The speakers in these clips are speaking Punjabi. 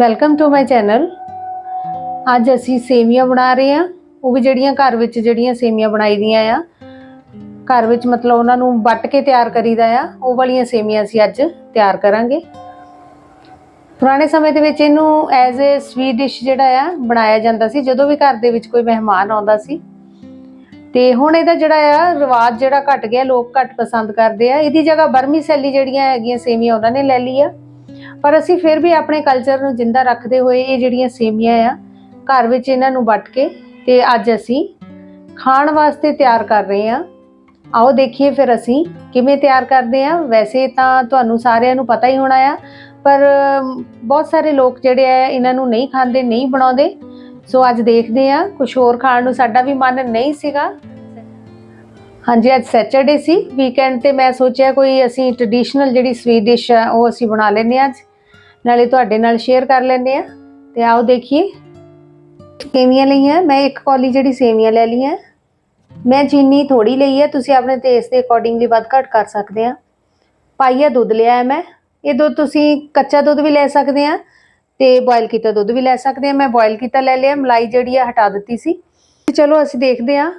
ਵੈਲਕਮ ਟੂ ਮਾਈ ਚੈਨਲ ਅੱਜ ਅਸੀਂ ਸੇਮੀਆਂ ਬਣਾ ਰਹੇ ਹਾਂ। ਉਹ ਵੀ ਜਿਹੜੀਆਂ ਘਰ ਵਿੱਚ ਜਿਹੜੀਆਂ ਸੇਮੀਆਂ ਬਣਾਈ ਦੀਆਂ ਆ। ਘਰ ਵਿੱਚ ਮਤਲਬ ਉਹਨਾਂ ਨੂੰ ਵੱਟ ਕੇ ਤਿਆਰ ਕਰੀਦਾ ਆ। ਉਹ ਵਾਲੀਆਂ ਸੇਮੀਆਂ ਅਸੀਂ ਅੱਜ ਤਿਆਰ ਕਰਾਂਗੇ। ਪੁਰਾਣੇ ਸਮੇਂ ਦੇ ਵਿੱਚ ਇਹਨੂੰ ਐਜ਼ ਅ ਸਵੀਟ ਡਿਸ਼ ਜਿਹੜਾ ਆ, ਬਣਾਇਆ ਜਾਂਦਾ ਸੀ। ਜਦੋਂ ਵੀ ਘਰ ਦੇ ਵਿੱਚ ਕੋਈ ਮਹਿਮਾਨ ਆਉਂਦਾ ਸੀ। ਤੇ ਹੁਣ ਇਹਦਾ ਜਿਹੜਾ ਆ, ਰਿਵਾਜ ਜਿਹੜਾ ਘਟ ਗਿਆ। ਲੋਕ ਘੱਟ ਪਸੰਦ ਕਰਦੇ ਆ। ਇਹਦੀ ਜਗ੍ਹਾ ਬਰਮੀ ਸੈਲੀ ਜਿਹੜੀਆਂ ਹੈਗੀਆਂ ਸੇਮੀਆਂ ਉਹਨਾਂ ਨੇ ਲੈ ਲਈ ਆ। ਪਰ ਅਸੀਂ ਫਿਰ ਵੀ ਆਪਣੇ ਕਲਚਰ ਨੂੰ ਜਿੰਦਾ ਰੱਖਦੇ ਹੋਏ ਇਹ ਜਿਹੜੀਆਂ ਸੇਮੀਆਂ ਆ, ਘਰ ਵਿੱਚ ਇਹਨਾਂ ਨੂੰ ਵੱਟ ਕੇ ਤੇ ਅੱਜ ਅਸੀਂ ਖਾਣ ਵਾਸਤੇ ਤਿਆਰ ਕਰ ਰਹੇ ਹਾਂ। ਆਓ ਦੇਖੀਏ ਫਿਰ ਅਸੀਂ ਕਿਵੇਂ ਤਿਆਰ ਕਰਦੇ ਹਾਂ। ਵੈਸੇ ਤਾਂ ਤੁਹਾਨੂੰ ਸਾਰਿਆਂ ਨੂੰ ਪਤਾ ਹੀ ਹੋਣਾ ਆ, ਪਰ ਬਹੁਤ ਸਾਰੇ ਲੋਕ ਜਿਹੜੇ ਆ, ਇਹਨਾਂ ਨੂੰ ਨਹੀਂ ਖਾਂਦੇ, ਨਹੀਂ ਬਣਾਉਂਦੇ। ਸੋ ਅੱਜ ਦੇਖਦੇ ਹਾਂ ਕੁਝ ਹੋਰ ਖਾਣ ਨੂੰ ਸਾਡਾ ਵੀ ਮਨ ਨਹੀਂ ਸੀਗਾ। ਹਾਂਜੀ, ਅੱਜ ਸੈਟਰਡੇ ਸੀ। ਵੀਕਐਂਡ ਤੇ ਮੈਂ ਸੋਚਿਆ ਕੋਈ ਅਸੀਂ ਟ੍ਰੈਡੀਸ਼ਨਲ ਜਿਹੜੀ ਸਵੀਟ ਡਿਸ਼ ਆ, ਉਹ ਅਸੀਂ ਬਣਾ ਲੈਂਦੇ ਹਾਂ ਅੱਜ। ਨਾਲੇ ਤੁਹਾਡੇ ਨਾਲ ਸ਼ੇਅਰ ਕਰ ਲੈਂਦੇ ਆ ਤੇ ਆਓ ਦੇਖੀਏ ਸੇਵੀਆਂ ਲਈਆਂ। ਮੈਂ ਇੱਕ ਕੌਲੀ ਜਿਹੜੀ ਸੇਵੀਆਂ ਲੈ ਲਈਆਂ। ਮੈਂ ਚੀਨੀ ਥੋੜੀ ਲਈ ਹੈ ਤੁਸੀਂ ਆਪਣੇ ਟੇਸਟ ਦੇ ਅਕੋਰਡਿੰਗਲੀ ਵੱਧ ਘੱਟ ਕਰ ਸਕਦੇ ਆ ਪਾਈਆ ਦੁੱਧ ਲਿਆ ਹੈ ਮੈਂ। ਇਹ ਦੁੱਧ ਤੁਸੀਂ ਕੱਚਾ ਦੁੱਧ ਵੀ ਲੈ ਸਕਦੇ ਆ ਤੇ ਬੋਇਲ ਕੀਤਾ ਦੁੱਧ ਵੀ ਲੈ ਸਕਦੇ ਆ ਮੈਂ ਬੋਇਲ ਕੀਤਾ ਲੈ ਲਿਆ ਮਲਾਈ ਜਿਹੜੀ ਆ ਹਟਾ ਦਿੱਤੀ ਸੀ। ਚਲੋ ਅਸੀਂ ਦੇਖਦੇ ਆ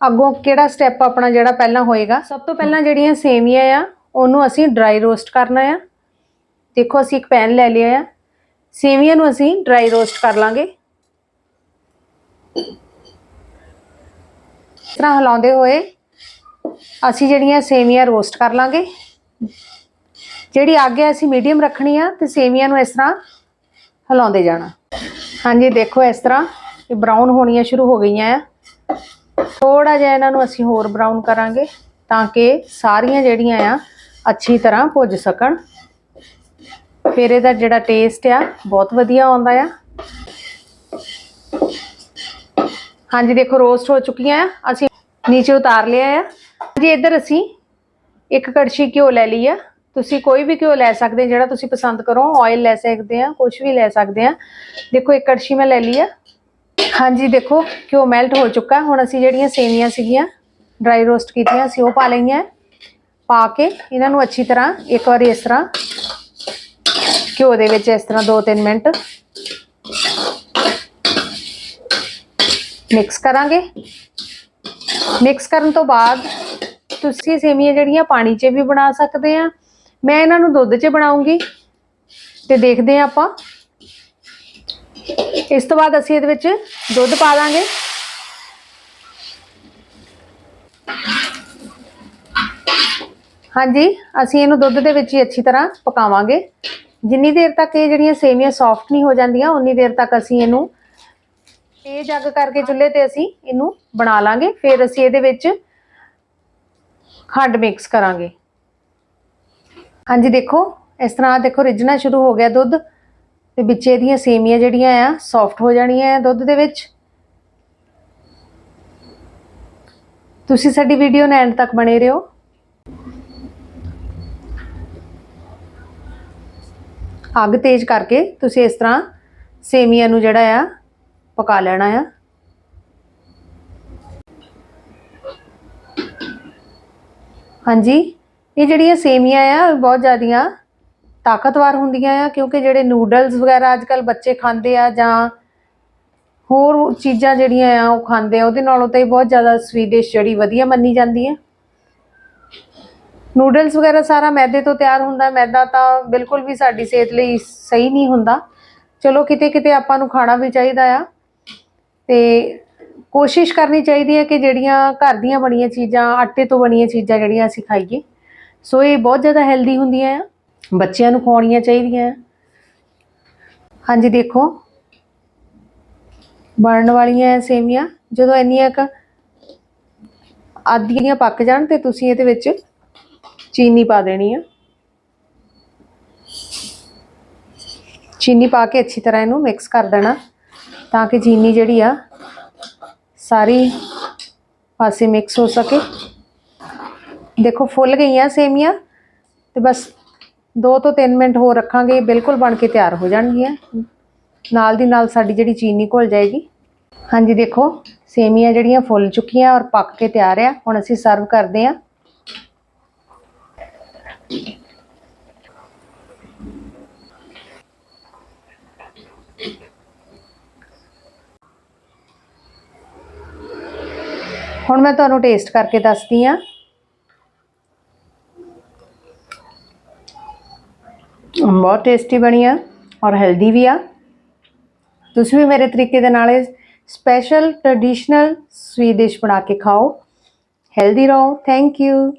ਅੱਗੋਂ ਕਿਹੜਾ ਸਟੈਪ ਆਪਣਾ ਜਿਹੜਾ ਪਹਿਲਾਂ ਹੋਏਗਾ। ਸਭ ਤੋਂ ਪਹਿਲਾਂ ਜਿਹੜੀਆਂ ਸੇਵੀਆਂ ਆ ਉਹਨੂੰ ਅਸੀਂ ਡਰਾਈ ਰੋਸਟ ਕਰਨਾ ਆ। ਦੇਖੋ ਅਸੀਂ ਇੱਕ ਪੈਨ ਲੈ ਲਿਆ ਆ। ਸੇਵੀਆਂ ਨੂੰ ਅਸੀਂ ਡਰਾਈ ਰੋਸਟ ਕਰ ਲਾਂਗੇ। ਇਸ ਤਰ੍ਹਾਂ ਹਿਲਾਉਂਦੇ ਹੋਏ ਅਸੀਂ ਜਿਹੜੀਆਂ ਸੇਵੀਆਂ ਰੋਸਟ ਕਰ ਲਾਂਗੇ। ਜਿਹੜੀ ਅੱਗ ਹੈ ਅਸੀਂ ਮੀਡੀਅਮ ਰੱਖਣੀ ਆ ਤੇ ਸੇਵੀਆਂ ਨੂੰ ਇਸ ਤਰ੍ਹਾਂ ਹਿਲਾਉਂਦੇ ਜਾਣਾ। ਹਾਂਜੀ, ਦੇਖੋ ਇਸ ਤਰ੍ਹਾਂ ਇਹ ਬਰਾਊਨ ਹੋਣੀਆਂ ਸ਼ੁਰੂ ਹੋ ਗਈਆਂ ਆ। ਥੋੜਾ ਜਿਹਾ ਇਹਨਾਂ ਨੂੰ ਅਸੀਂ ਹੋਰ ਬਰਾਊਨ ਕਰਾਂਗੇ ਤਾਂ ਕਿ ਸਾਰੀਆਂ ਜਿਹੜੀਆਂ ਆ ਅੱਛੀ ਤਰ੍ਹਾਂ ਭੁੱਜ ਸਕਣ। ਫਿਰ ਇਹਦਾ ਜਿਹੜਾ ਟੇਸਟ ਆ, ਬਹੁਤ ਵਧੀਆ ਆਉਂਦਾ ਆ। ਹਾਂਜੀ, ਦੇਖੋ ਰੋਸਟ ਹੋ ਚੁੱਕੀਆਂ ਆ। ਅਸੀਂ ਨੀਚੇ ਉਤਾਰ ਲਿਆ ਆ। ਜੀ ਇੱਧਰ ਅਸੀਂ ਇੱਕ ਕੜਛੀ ਘਿਓ ਲੈ ਲਈ ਆ। ਤੁਸੀਂ ਕੋਈ ਵੀ ਘਿਓ ਲੈ ਸਕਦੇ ਜਿਹੜਾ ਤੁਸੀਂ ਪਸੰਦ ਕਰੋ। ਆਇਲ ਲੈ ਸਕਦੇ ਆ ਕੁਝ ਵੀ ਲੈ ਸਕਦੇ ਆ। ਦੇਖੋ, ਇੱਕ ਕੜਛੀ ਮੈਂ ਲੈ ਲਈ ਆ। ਹਾਂਜੀ, ਦੇਖੋ, ਘਿਓ ਮੈਲਟ ਹੋ ਚੁੱਕਾ। ਹੁਣ ਅਸੀਂ ਜਿਹੜੀਆਂ ਸੇਵੀਆਂ ਸੀਗੀਆਂ ਡਰਾਈ ਰੋਸਟ ਕੀਤੀਆਂ, ਅਸੀਂ ਉਹ ਪਾ ਲਈਆਂ। ਪਾ ਕੇ ਇਹਨਾਂ ਨੂੰ ਅੱਛੀ ਤਰ੍ਹਾਂ, ਇੱਕ ਵਾਰੀ ਇਸ ਤਰ੍ਹਾਂ ਘਿਓ ਦੇ ਵਿੱਚ ਇਸ ਤਰ੍ਹਾਂ 2-3 ਮਿੰਟ ਮਿਕਸ ਕਰਾਂਗੇ। ਮਿਕਸ ਕਰਨ ਤੋਂ ਬਾਅਦ ਤੁਸੀਂ ਸੇਵੀਆਂ ਜਿਹੜੀਆਂ ਪਾਣੀ 'ਚ ਵੀ ਬਣਾ ਸਕਦੇ ਆ। ਮੈਂ ਇਹਨਾਂ ਨੂੰ ਦੁੱਧ 'ਚ ਬਣਾਉਂਗੀ ਤੇ ਦੇਖਦੇ ਆ ਆਪਾਂ। ਇਸ ਤੋਂ ਬਾਅਦ ਅਸੀਂ ਇਹਦੇ ਵਿੱਚ ਦੁੱਧ ਪਾ ਦਾਂਗੇ। ਹਾਂਜੀ, ਅਸੀਂ ਇਹਨੂੰ ਦੁੱਧ ਦੇ ਵਿੱਚ ਹੀ ਅੱਛੀ ਤਰ੍ਹਾਂ ਪਕਾਵਾਂਗੇ। ਜਿੰਨੀ ਦੇਰ ਤੱਕ ਇਹ ਜਿਹੜੀਆਂ ਸੇਵੀਆਂ ਸੌਫਟ ਨਹੀਂ ਹੋ ਜਾਂਦੀਆਂ, ਉਨੀ ਦੇਰ ਤੱਕ ਅਸੀਂ ਇਹਨੂੰ ਤੇਜ਼ ਅੱਗ ਕਰਕੇ ਚੁੱਲ੍ਹੇ ਤੇ ਅਸੀਂ ਇਹਨੂੰ ਬਣਾ ਲਾਂਗੇ। ਫਿਰ ਅਸੀਂ ਇਹਦੇ ਵਿੱਚ ਖੰਡ ਮਿਕਸ ਕਰਾਂਗੇ। ਹਾਂਜੀ, ਦੇਖੋ, ਇਸ ਤਰ੍ਹਾਂ ਦੇਖੋ, ਰਿੱਝਣਾ ਸ਼ੁਰੂ ਹੋ ਗਿਆ ਦੁੱਧ। ਤੇ ਵਿੱਚ ਇਹਦੀਆਂ ਸੇਮੀਆਂ ਜਿਹੜੀਆਂ ਆ ਸੌਫਟ ਹੋ ਜਾਣੀਆਂ ਆ ਦੁੱਧ ਦੇ ਵਿੱਚ। ਤੁਸੀਂ ਸਾਡੀ ਵੀਡੀਓ ਨੂੰ ਐਂਡ ਤੱਕ ਬਣੇ ਰਹੋ। ਅੱਗ ਤੇਜ਼ ਕਰਕੇ ਤੁਸੀਂ ਇਸ ਤਰ੍ਹਾਂ ਸੇਮੀਆਂ ਨੂੰ ਜਿਹੜਾ ਆ, ਪਕਾ ਲੈਣਾ ਆ। ਹਾਂਜੀ, ਇਹ ਜਿਹੜੀਆਂ ਸੇਮੀਆਂ ਆ ਬਹੁਤ ਜ਼ਿਆਦੀਆਂ ਤਾਕਤਵਰ ਹੁੰਦੀਆਂ ਆ, ਕਿਉਂਕਿ ਜਿਹੜੇ ਨੂਡਲਸ ਵਗੈਰਾ ਅੱਜ ਕੱਲ ਬੱਚੇ ਖਾਂਦੇ ਆ ਜਾਂ ਹੋਰ ਚੀਜ਼ਾਂ ਜਿਹੜੀਆਂ ਆ, ਉਹ ਖਾਂਦੇ ਆ, ਉਹਦੇ ਨਾਲੋਂ ਤਾਂ ਇਹ ਬਹੁਤ ਜ਼ਿਆਦਾ ਸਵੀਟ ਡਿਸ਼ ਜਿਹੜੀ ਵਧੀਆ ਮੰਨੀ ਜਾਂਦੀ ਹੈ ਨੂਡਲਸ ਵਗੈਰਾ ਸਾਰਾ ਮੈਦੇ ਤੋਂ ਤਿਆਰ ਹੁੰਦਾ, ਮੈਦਾ ਤਾਂ ਬਿਲਕੁਲ ਵੀ ਸਾਡੀ ਸਿਹਤ ਲਈ ਸਹੀ ਨਹੀਂ ਹੁੰਦਾ। ਚਲੋ ਕਿਤੇ ਕਿਤੇ ਆਪਾਂ ਨੂੰ ਖਾਣਾ ਵੀ ਚਾਹੀਦਾ ਆ। ਤੇ ਕੋਸ਼ਿਸ਼ ਕਰਨੀ ਚਾਹੀਦੀ ਹੈ ਕਿ ਜਿਹੜੀਆਂ ਘਰ ਦੀਆਂ ਬਣੀਆਂ ਚੀਜ਼ਾਂ, ਆਟੇ ਤੋਂ ਬਣੀਆਂ ਚੀਜ਼ਾਂ ਜਿਹੜੀਆਂ ਅਸੀਂ ਖਾਈਏ, ਸੋ ਇਹ ਬਹੁਤ ਜ਼ਿਆਦਾ ਹੈਲਦੀ ਹੁੰਦੀਆਂ ਆ। ਬੱਚਿਆਂ ਨੂੰ ਖਵਾਉਣੀਆਂ ਚਾਹੀਦੀਆਂ ਹਾਂਜੀ, ਦੇਖੋ। ਬਣਨ ਵਾਲੀਆਂ ਐ ਸੇਵੀਆਂ ਜਦੋਂ ਇੰਨੀਆਂ ਕ ਆਧੀਆਂ ਪੱਕ ਜਾਣ ਤੇ ਤੁਸੀਂ ਇਹਦੇ ਵਿੱਚ ਚੀਨੀ ਪਾ ਦੇਣੀ ਆ। ਚੀਨੀ ਪਾ ਕੇ ਅੱਛੀ ਤਰ੍ਹਾਂ ਇਹਨੂੰ ਮਿਕਸ ਕਰ ਦੇਣਾ ਤਾਂ ਕਿ ਚੀਨੀ ਜਿਹੜੀ ਆ ਸਾਰੀ ਪਾਸੇ ਮਿਕਸ ਹੋ ਸਕੇ। ਦੇਖੋ ਫੁੱਲ ਗਈਆਂ ਸੇਮੀਆਂ ਤੇ ਬਸ 2 ਤੋਂ 3 ਮਿੰਟ ਹੋਰ ਰੱਖਾਂਗੇ, ਬਿਲਕੁਲ ਬਣ ਕੇ ਤਿਆਰ ਹੋ ਜਾਣਗੀਆਂ। ਨਾਲ ਦੀ ਨਾਲ ਸਾਡੀ ਜਿਹੜੀ ਚੀਨੀ ਘੁਲ ਜਾਏਗੀ। ਹਾਂਜੀ ਦੇਖੋ, ਸੇਮੀਆਂ ਜਿਹੜੀਆਂ ਫੁੱਲ ਚੁੱਕੀਆਂ ਔਰ ਪੱਕ ਕੇ ਤਿਆਰ ਆ। ਹੁਣ ਅਸੀਂ ਸਰਵ ਕਰਦੇ ਆ ਹੁਣ ਮੈਂ ਤੁਹਾਨੂੰ ਟੇਸਟ ਕਰਕੇ ਦੱਸਦੀ ਆ ਬਹੁਤ ਟੇਸਟੀ ਬਣੀ ਆ ਔਰ ਹੈਲਦੀ ਵੀ ਆ। ਤੁਸੀਂ ਵੀ ਮੇਰੇ ਤਰੀਕੇ ਦੇ ਨਾਲ ਸਪੈਸ਼ਲ ਟ੍ਰੈਡੀਸ਼ਨਲ ਸਵੀਟ ਡਿਸ਼ ਬਣਾ ਕੇ ਖਾਓ। ਹੈਲਦੀ ਰਹੋ। Thank you